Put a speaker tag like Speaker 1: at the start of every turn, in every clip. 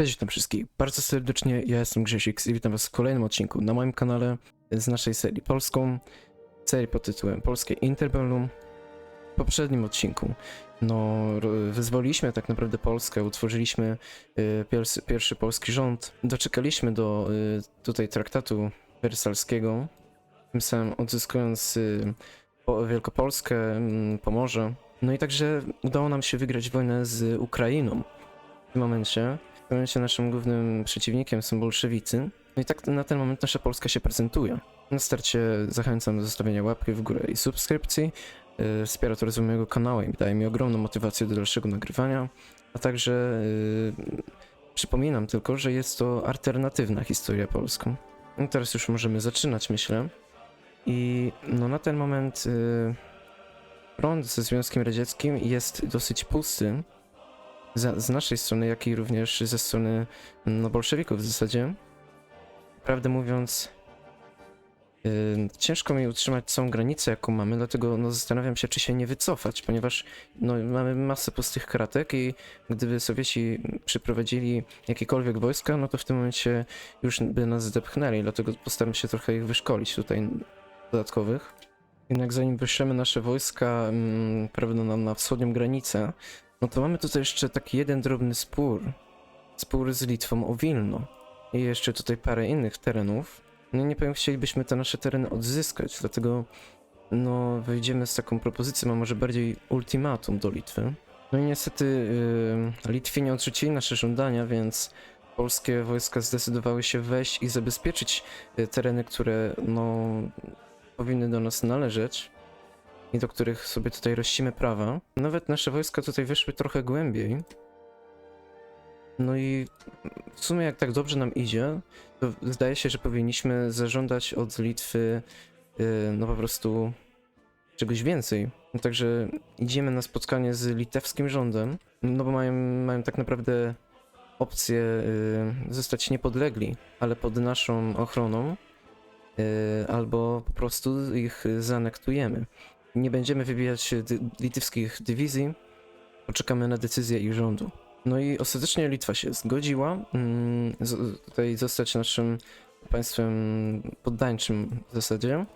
Speaker 1: Cześć witam wszystkich bardzo serdecznie, ja jestem Grzesik i witam was w kolejnym odcinku na moim kanale z naszej serii polską, serii pod tytułem Polskie Interbellum. W poprzednim odcinku no, wyzwoliliśmy tak naprawdę Polskę, utworzyliśmy y, pierwszy, pierwszy polski rząd, doczekaliśmy do y, tutaj traktatu wersalskiego, tym samym odzyskując y, po, Wielkopolskę, mm, Pomorze. No i także udało nam się wygrać wojnę z Ukrainą w tym momencie. W tym momencie naszym głównym przeciwnikiem są bolszewicy. No i tak na ten moment nasza Polska się prezentuje. Na starcie zachęcam do zostawienia łapki w górę i subskrypcji. Yy, Wspiera to rozwój mojego kanału i daje mi ogromną motywację do dalszego nagrywania. A także yy, przypominam tylko, że jest to alternatywna historia polska. No teraz już możemy zaczynać, myślę. I no na ten moment yy, front ze Związkiem Radzieckim jest dosyć pusty za, z naszej strony, jak i również ze strony no, bolszewików w zasadzie. Prawdę mówiąc, yy, ciężko mi utrzymać całą granicę, jaką mamy, dlatego no, zastanawiam się, czy się nie wycofać, ponieważ no, mamy masę pustych kratek i gdyby Sowieci przyprowadzili jakiekolwiek wojska, no to w tym momencie już by nas zdepchnęli, dlatego postaram się trochę ich wyszkolić tutaj dodatkowych. Jednak zanim wyślemy nasze wojska mm, prawda, na, na wschodnią granicę, no to mamy tutaj jeszcze taki jeden drobny spór. Spór z Litwą o Wilno. I jeszcze tutaj parę innych terenów. No nie powiem, chcielibyśmy te nasze tereny odzyskać, dlatego no wyjdziemy z taką propozycją, a może bardziej ultimatum do Litwy. No i niestety yy, Litwie nie odrzucili nasze żądania, więc polskie wojska zdecydowały się wejść i zabezpieczyć y, tereny, które no powinny do nas należeć i do których sobie tutaj rościmy prawa. Nawet nasze wojska tutaj weszły trochę głębiej. No i w sumie jak tak dobrze nam idzie, to zdaje się, że powinniśmy zażądać od Litwy yy, no po prostu czegoś więcej. No także idziemy na spotkanie z litewskim rządem, no bo mają, mają tak naprawdę opcję yy, zostać niepodlegli, ale pod naszą ochroną, yy, albo po prostu ich zaanektujemy nie będziemy wybijać litewskich dywizji, poczekamy na decyzję ich rządu. No i ostatecznie Litwa się zgodziła mm, z, tutaj zostać naszym państwem poddańczym w zasadzie.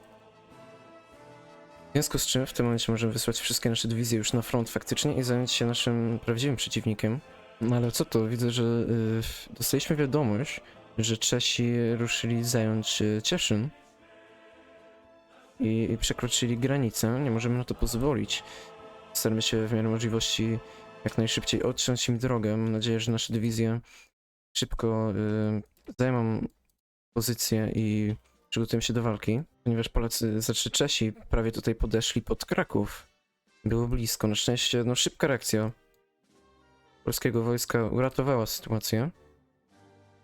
Speaker 1: W związku z czym w tym momencie możemy wysłać wszystkie nasze dywizje już na front faktycznie i zająć się naszym prawdziwym przeciwnikiem. No ale co to? Widzę, że y, dostaliśmy wiadomość, że Czesi ruszyli zająć y, Cieszyn i, przekroczyli granicę. Nie możemy na to pozwolić. Staramy się w miarę możliwości jak najszybciej odciąć im drogę. Mam nadzieję, że nasze dywizje szybko y, zajmą pozycję i przygotują się do walki, ponieważ Polacy, znaczy Czesi prawie tutaj podeszli pod Kraków. Było blisko. Na szczęście, no szybka reakcja polskiego wojska uratowała sytuację.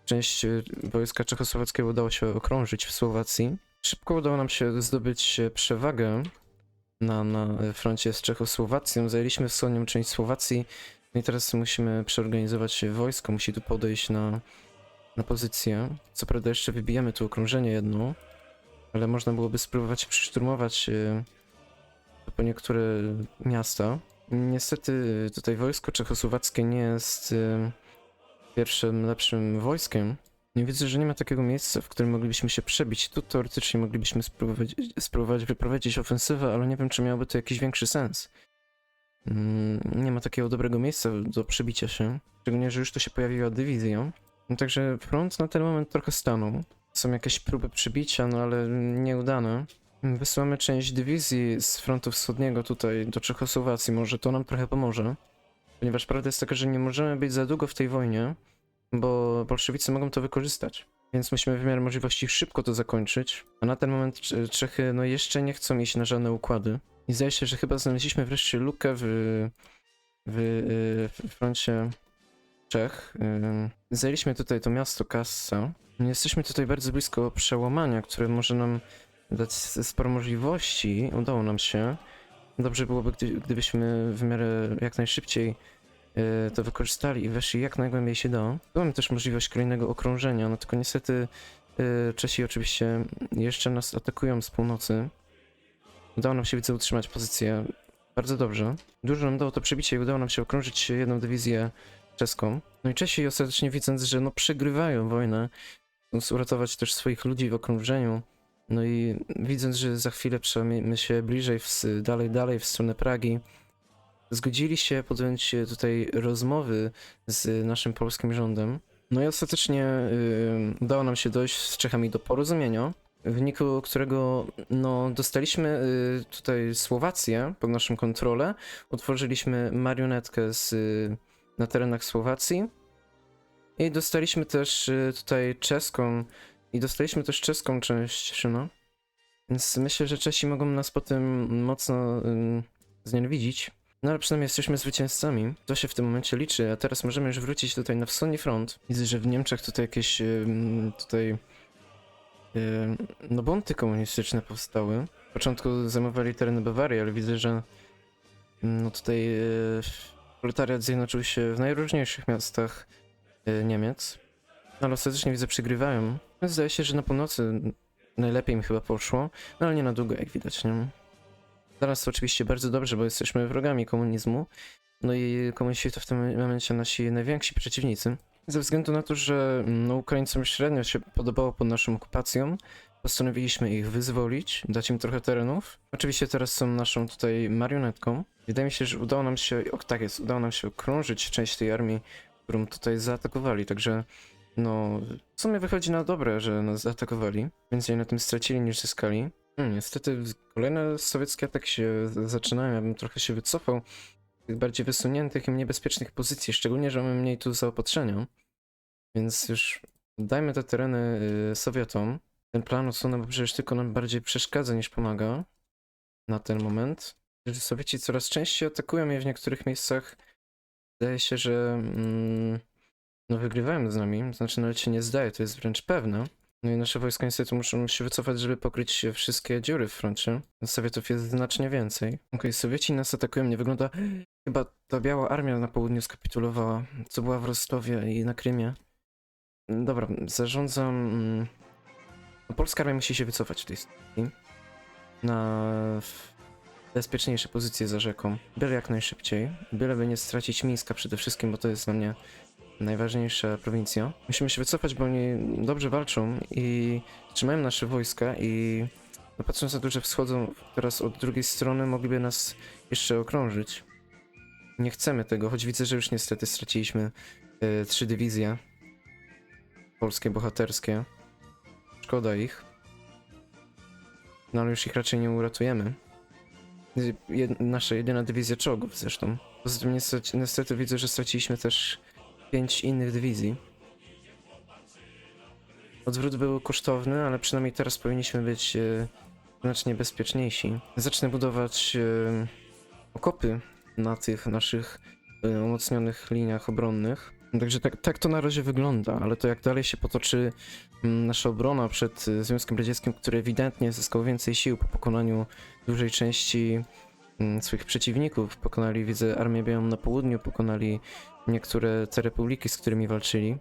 Speaker 1: Część y, wojska czechosłowackiego udało się okrążyć w Słowacji. Szybko udało nam się zdobyć e, przewagę na, na froncie z Czechosłowacją. Zajęliśmy wschodnią część Słowacji. No i teraz musimy przeorganizować wojsko. Musi tu podejść na, na pozycję. Co prawda jeszcze wybijamy tu okrążenie jedno, ale można byłoby spróbować przyszturmować e, po niektóre miasta. Niestety tutaj wojsko czechosłowackie nie jest e, pierwszym lepszym wojskiem. Nie widzę, że nie ma takiego miejsca, w którym moglibyśmy się przebić. Tu teoretycznie moglibyśmy spróbować, spróbować wyprowadzić ofensywę, ale nie wiem, czy miałoby to jakiś większy sens. Mm, Nie ma takiego dobrego miejsca do przebicia się. Szczególnie, że już tu się pojawiła dywizja. No Także front na ten moment trochę stanął. Są jakieś próby przebicia, no ale nieudane. Wysyłamy część dywizji z frontu wschodniego tutaj do Czechosłowacji. Może to nam trochę pomoże. Ponieważ prawda jest taka, że nie możemy być za długo w tej wojnie, bo bolszewicy mogą to wykorzystać. Więc musimy w miarę możliwości szybko to zakończyć. A na ten moment Cze- Czechy no jeszcze nie chcą iść na żadne układy. I zdaje się, że chyba znaleźliśmy wreszcie lukę w, w, w froncie Czech. Ym, Zajęliśmy tutaj to miasto Kassa. Jesteśmy tutaj bardzo blisko przełamania, które może nam dać sporo możliwości. Udało nam się. Dobrze byłoby, gdy, gdybyśmy w miarę jak najszybciej to wykorzystali i weszli jak najgłębiej się da. Mamy też możliwość kolejnego okrążenia, no tylko niestety e, Czesi oczywiście jeszcze nas atakują z północy. Udało nam się widzę utrzymać pozycję bardzo dobrze. Dużo nam dało to przebicie i udało nam się okrążyć jedną dywizję czeską. No i Czesi ostatecznie widząc, że no przegrywają wojnę, uratować też swoich ludzi w okrążeniu, no i widząc, że za chwilę przemiemy się bliżej, w, dalej, dalej w stronę Pragi, zgodzili się podjąć tutaj rozmowy z naszym polskim rządem. No i ostatecznie y, udało nam się dojść z Czechami do porozumienia, w wyniku którego no, dostaliśmy y, tutaj Słowację pod naszą kontrolę, utworzyliśmy marionetkę z, na terenach Słowacji i dostaliśmy też tutaj czeską i dostaliśmy też czeską część Szyna. Więc myślę, że Czesi mogą nas potem mocno y, znienawidzić. No ale przynajmniej jesteśmy zwycięzcami. To się w tym momencie liczy, a teraz możemy już wrócić tutaj na wschodni front. Widzę, że w Niemczech tutaj jakieś tutaj no bonty komunistyczne powstały. W początku zajmowali tereny Bawarii, ale widzę, że no tutaj yy, proletariat zjednoczył się w najróżniejszych miastach yy, Niemiec. No, ale ostatecznie widzę przegrywają. No, Zdaje się, że na północy najlepiej im chyba poszło, no ale nie na długo jak widać, nie? To oczywiście bardzo dobrze, bo jesteśmy wrogami komunizmu. No i komuniści to w tym momencie nasi najwięksi przeciwnicy. Ze względu na to, że no, Ukraińcom średnio się podobało pod naszą okupacją, postanowiliśmy ich wyzwolić, dać im trochę terenów. Oczywiście teraz są naszą tutaj marionetką. Wydaje mi się, że udało nam się, o tak jest, udało nam się okrążyć część tej armii, którą tutaj zaatakowali, także no, w sumie wychodzi na dobre, że nas zaatakowali. Więcej na tym stracili niż zyskali. Hmm, niestety kolejne sowieckie ataki się zaczynają, ja bym trochę się wycofał z tych bardziej wysuniętych i niebezpiecznych pozycji, szczególnie, że mamy mniej tu zaopatrzenia. Więc już dajmy te tereny y, Sowietom. Ten plan usunę, bo przecież tylko nam bardziej przeszkadza niż pomaga na ten moment. Sowieci coraz częściej atakują je w niektórych miejscach. Wydaje się, że mm, no wygrywają z nami, znaczy nawet się nie zdaje, to jest wręcz pewne. No i nasze wojska niestety muszą się wycofać, żeby pokryć wszystkie dziury w froncie. Sowietów jest znacznie więcej. Okej, Sowieci nas atakują, nie wygląda... Chyba ta biała armia na południu skapitulowała, co była w Rostowie i na Krymie. Dobra, zarządzam... mm, Polska armia musi się wycofać w tej sytuacji. Na bezpieczniejsze pozycje za rzeką. Byle jak najszybciej. Byleby nie stracić Mińska przede wszystkim, bo to jest dla mnie najważniejsza prowincja. Musimy się wycofać, bo oni dobrze walczą i trzymają nasze wojska i no patrząc na to, że wschodzą teraz od drugiej strony, mogliby nas jeszcze okrążyć. Nie chcemy tego, choć widzę, że już niestety straciliśmy e, trzy dywizje polskie, bohaterskie. Szkoda ich. No ale już ich raczej nie uratujemy. Jed nasza jedyna dywizja czołgów zresztą. Poza tym niestety, niestety widzę, że straciliśmy też pięć innych dywizji. Odwrót był kosztowny, ale przynajmniej teraz powinniśmy być e, znacznie bezpieczniejsi. Zacznę budować e, okopy na tych naszych e, umocnionych liniach obronnych. Także tak, tak to na razie wygląda, ale to jak dalej się potoczy mm, nasza obrona przed e, Związkiem Radzieckim, który ewidentnie zyskał więcej sił po pokonaniu dużej części mm, swoich przeciwników. Pokonali, widzę, Armię Białą na południu, pokonali niektóre te republiki, z którymi walczyli.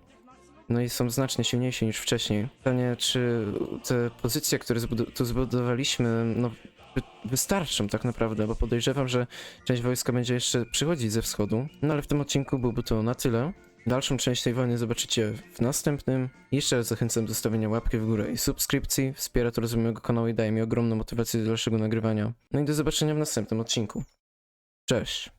Speaker 1: No i są znacznie silniejsi niż wcześniej. Pytanie, czy te pozycje, które tu zbudowaliśmy, no, wy- wystarczą tak naprawdę, bo podejrzewam, że część wojska będzie jeszcze przychodzić ze wschodu. No ale w tym odcinku byłby to na tyle. Dalszą część tej wojny zobaczycie w następnym. Jeszcze raz zachęcam do stawienia łapki w górę i subskrypcji. Wspiera to rozwój mojego kanału i daje mi ogromną motywację do dalszego nagrywania. No i do zobaczenia w następnym odcinku. Cześć!